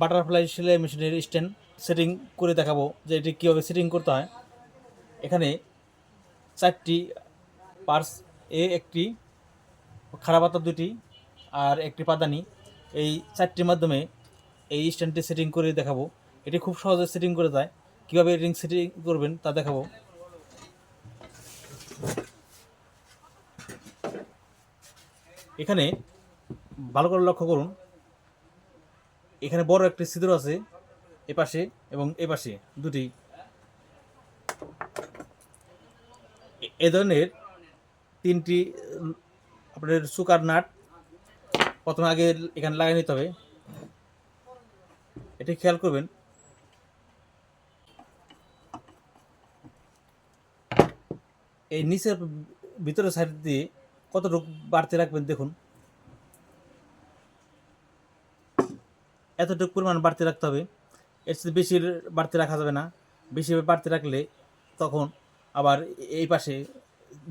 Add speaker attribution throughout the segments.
Speaker 1: Butterfly সেলাই মেশিনের stand setting করে দেখাবো যে এটি কীভাবে সেটিং করতে হয়। এখানে চারটি পার্স, এ একটি খারাপ হাতা দুটি আর একটি পাদানি। এই চারটির মাধ্যমে এই স্ট্যান্ডটি সেটিং করে দেখাবো। এটি খুব সহজে সেটিং করে দেয় কীভাবে রিং সেটিং করবেন তা দেখাবো। এখানে ভালো করে লক্ষ্য করুন এখানে বড় একটি ছিদ্র আছে এপাশে এবং এপাশে দুটি। এ- ধরনের তিনটি আপনার সুকার নাট প্রথমে আগে এখানে লাগিয়ে নিতে হবে। এটি খেয়াল করবেন। এই নিচের ভিতরের সাইড দিয়ে কতটুকু বাড়তে রাখবেন দেখুন। এতটুকু পরিমাণ বাড়তে রাখতে হবে। এর সাথে বেশি বাড়তে রাখা যাবে না। বেশি বাড়তে রাখলে তখন আবার এই পাশে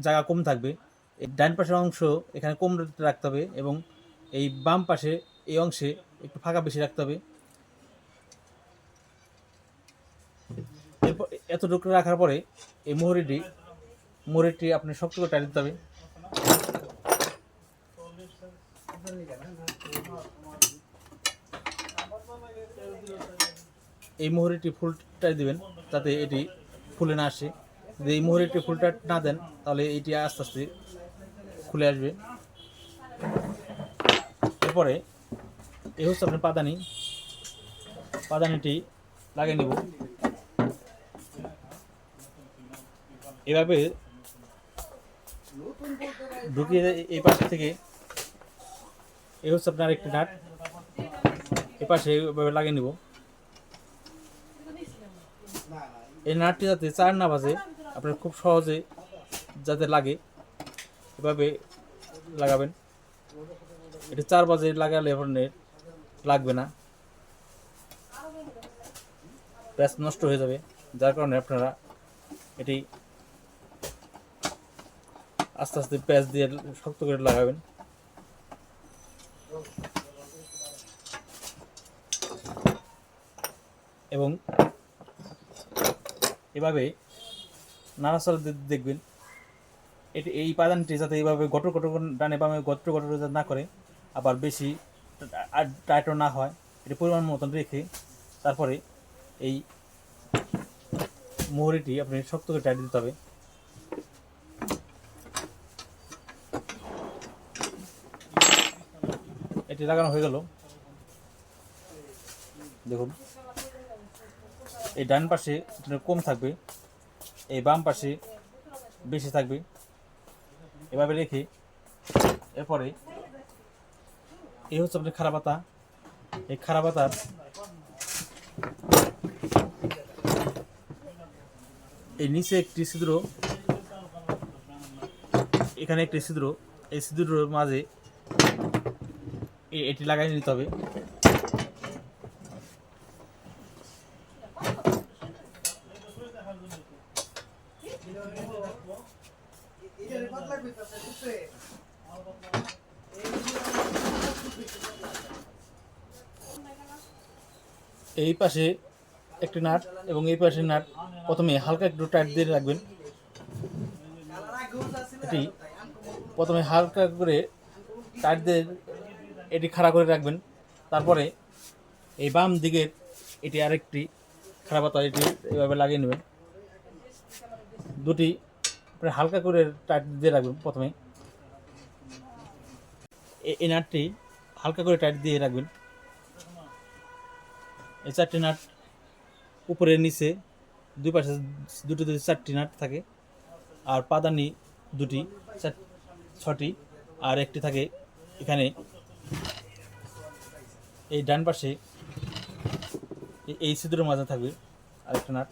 Speaker 1: জায়গা কম থাকবে। ডান পাশের অংশ এখানে কম রাখতে হবে এবং এই বাম পাশে এই অংশে একটু ফাঁকা বেশি রাখতে হবে। এরপর এতটুকু রাখার পরে এই মোহরিটি মোহরিটি আপনি শক্ত করে টাইট দিতে হবে। এই মোহরিটি ফুলটাই দিবেন, যাতে এটি ফুলে না আসে। যদি এই মোহরিটি ফুলটা না দেন, তাহলে এটি আস্তে আস্তে খুলে আসবে। এরপরে এই হচ্ছে আপনার পাদানি। পাদানিটি লাগিয়ে নেব। এভাবে ঢুকিয়ে এই পাশ থেকে এই হচ্ছে আপনার একটি নাট এ পাশে এভাবে লাগিয়ে নিব। এই নাটটি যাতে চার না বাজে, আপনার খুব সহজে যাতে লাগে, এভাবে লাগাবেন। এটি চার বাজে লাগালে আপনার লাগবে না। প্যাচ নষ্ট হয়ে যাবে। যার কারণে আপনারা এটি আস্তে আস্তে প্যাচ দিয়ে শক্ত করে লাগাবেন। এবং এভাবে নাড়াচাড়া দেখবেন। এটি এই পাদানটি যাতে এইভাবে গটর গটর ডানে বামে গটর গটর যাতে না করে, আবার বেশি টাইটও না হয়, এটি পরিমাণ মতন রেখে তারপরে এই মোহরিটি আপনি শক্ত করে টাইট দিতে হবে। এটি লাগানো হয়ে গেল। দেখুন। এই ডান পাশে কম থাকবে, এই বাম পাশে বেশি থাকবে। এভাবে রেখে এরপরে এই হচ্ছে আপনার খারাপ পাতা এই খারাপ পাতার এই নিচে একটি ছিদ্র, এখানে একটি ছিদ্র, এই ছিদ্রের মাঝে এটি লাগাই নিতে হবে। এই পাশে একটি নাট এবং এই পাশে নাট প্রথমে হালকা একটু টাইট দিয়ে রাখবেন। এটি প্রথমে হালকা করে টাইট দিয়ে এটি খাড়া করে রাখবেন। তারপরে এই বাম দিকের এটি আরেকটি খারাপ পাতা, এটি এভাবে লাগিয়ে নেবেন। দুটি হালকা করে টাইট দিয়ে রাখবেন প্রথমে। এই নাটটি হালকা করে টাইট দিয়ে রাখবেন। এই চারটি নাট উপরে নিচে দুই পাশে দুটি দুটি চারটি নাট থাকে, আর পাদানি দুটি ছটি, আর একটি থাকে এখানে। এই ডান পাশে এই ছিদ্রের মাঝে থাকবে আরেকটা নাট,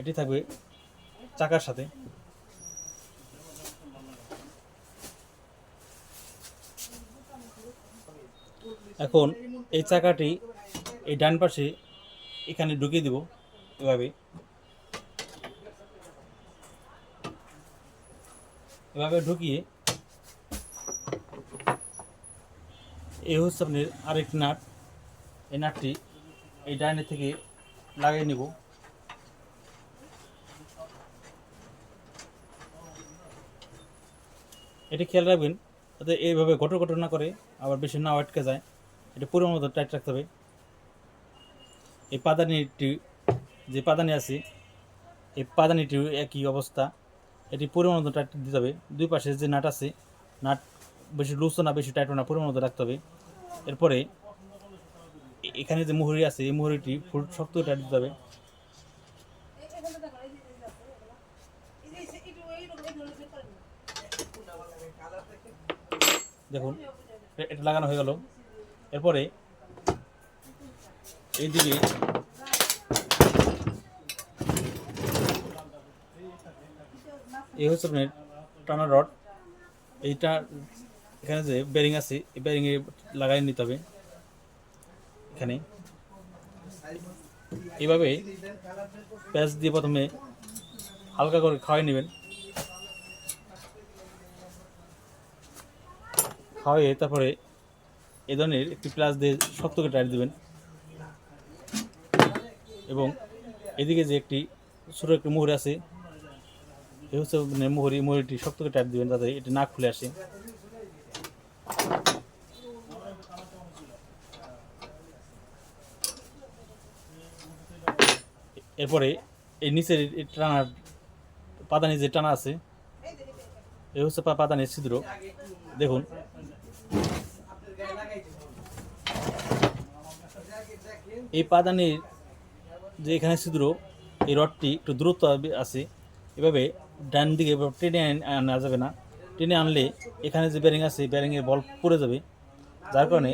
Speaker 1: এটি থাকবে চাকার সাথে। এখন এই চাকাটি এই ডান পাশে এখানে ঢুকিয়ে দেব এভাবে। এভাবে ঢুকিয়ে এই হচ্ছে আপনার আরেকটি নাট। এই নাটটি এই ডাইনের থেকে লাগিয়ে নিব। এটি খেয়াল রাখবেন, যাতে এইভাবে ঘটো ঘটো না করে, আবার বেশি না আটকে যায়। এটা পুরো মতো টাইট রাখতে হবে। এই পাদানিটি যে পাদানি আছে, এই পাদানিটির একই অবস্থা। এটি পুরো মতো টাইট দিতে হবে। দুই পাশে যে নাট আছে, নাট বেশি লুজও না, বেশি টাইটও না পুরো মতো রাখতে হবে। এরপরে এখানে যে মুহুরি আছে, এই মুহুরিটি ফুল শক্ত টাইট দিতে হবে। দেখুন এটা লাগানো হয়ে গেল। এরপরে এইদিকে এই হচ্ছে আপনার টানা রড। এইটা এখানে যে বেরিং আছে, এই বেরিংয়ে লাগাই নিতে হবে। এখানে। এইভাবে প্যাচ দিয়ে প্রথমে হালকা করে খাওয়াই নেবেন। খাওয়াইয়ে তারপরে এই ধরনের একটি প্লাস দিয়ে শক্ত করে টাইট দেবেন। এবং এদিকে যে একটি ছোটো একটি মুহুরি আছে এই হচ্ছে মানে মুহুরি, মুহুরিটি শক্ত করে টাইট দেবেন যাতে এটি না খুলে আসে। এরপরে এই নিচের টানার পাদানি যে টানা আছে এই হচ্ছে পাদানির ছিদ্র। দেখুন। এই পাদানির যে এখানে ছিদ্র, এই রডটি একটু দূরত্ব আছে। এভাবে ডান দিকে টেনে আনা যাবে না। টেনে আনলে এখানে যে ব্যারিং আছে ব্যারিংয়ের বল পড়ে যাবে। যার কারণে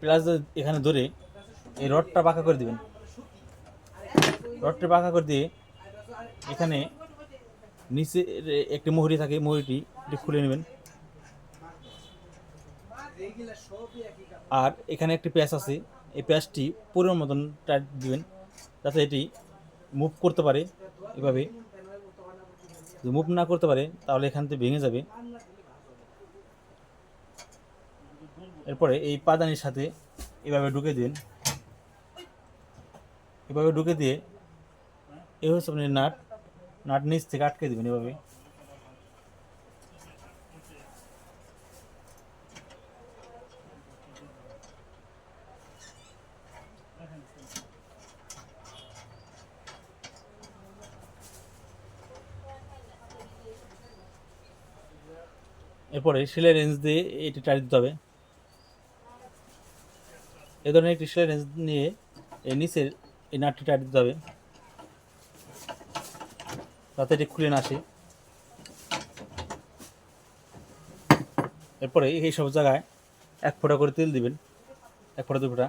Speaker 1: প্লাস এখানে ধরে এই রডটা বাঁকা করে দিবেন। রডটা বাঁকা করে দিয়ে এখানে নিচে একটি মুহুরি থাকে, মুহুরিটি এটি খুলে নেবেন। আর এখানে একটি প্যাচ আছে। এই প্যাচটি পুরোর মতন টাইট দিবেন। যাতে এটি মুভ করতে পারে এভাবে। যদি মুভ না করতে পারে, তাহলে এখান থেকে ভেঙে যাবে। এরপরে এই পাদানির সাথে এভাবে ঢুকে দিন। এভাবে ঢুকে দিয়ে এ হচ্ছে আপনি নাট নাট নিচ থেকে আটকে দেবেন এভাবে। এরপরে শিলের রেঞ্জ দিয়ে এটি টাইট দিতে হবে। এ ধরনের একটি শিলের রেঞ্জ নিয়ে এর নিচের এই নাটটি টাইট দিতে হবে। যাতে এটি খুলে না আসে। এরপরে এই সব জায়গায় এক ফোঁটা করে তেল দিবেন। এক ফোঁটা দু ফোঁটা।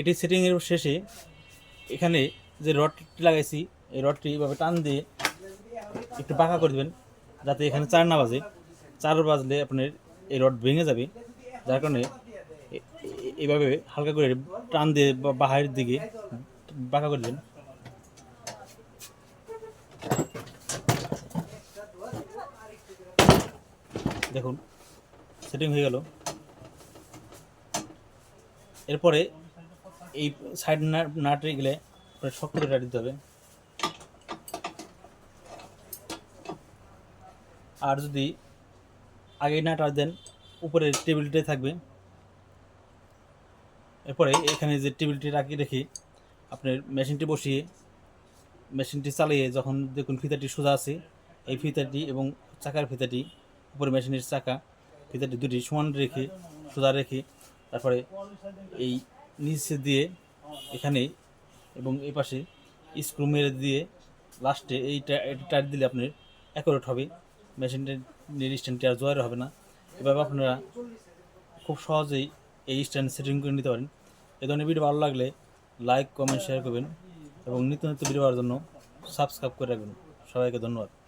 Speaker 1: এটি সেটিংয়ের শেষে এখানে যে রডটি লাগাইছি, এই রডটি এভাবে টান দিয়ে একটু পাকা করে দেবেন, যাতে এখানে চার না বাজে। চার বাজলে আপনার এই রড ভেঙে যাবে, যার কারণে এ- এ- এইভাবে হালকা করে টান দিয়ে বা বাহিরের দিকে বাঁকা করে দেবেন। দেখুন সেটিং হয়ে গেল। এরপরে এই সাইড নাট গেলে শক্ত করে দিতে হবে। আর যদি আগে না টাচ দেন, উপরে টেবিলটাই থাকবে। এরপরে এখানে যে টেবিলটি রাখি, রেখে আপনার মেশিনটি বসিয়ে, মেশিনটি চালিয়ে যখন দেখুন ফিতাটি সোজা আছে, এই ফিতাটি এবং চাকার ফিতাটি, উপরে মেশিনের চাকা, ফিতাটি দুটি সমান রেখে, সোজা রেখে, তারপরে এই নিচে দিয়ে এখানে এবং এই পাশে স্ক্রু মেরে দিয়ে লাস্টে এই টায়ার দিলে আপনার অ্যাকুরেট হবে। মেশিনটির স্ট্যান্ডটি আর জোয়ার হবে না। এভাবে আপনারা খুব সহজেই এই স্ট্যান্ড সেটিং করে নিতে পারেন। এ ধরনের ভিডিও ভালো লাগলে লাইক, কমেন্ট শেয়ার করবেন এবং নিত্য নিত্য ভিডিও পাওয়ার জন্য সাবস্ক্রাইব করে রাখবেন। সবাইকে ধন্যবাদ।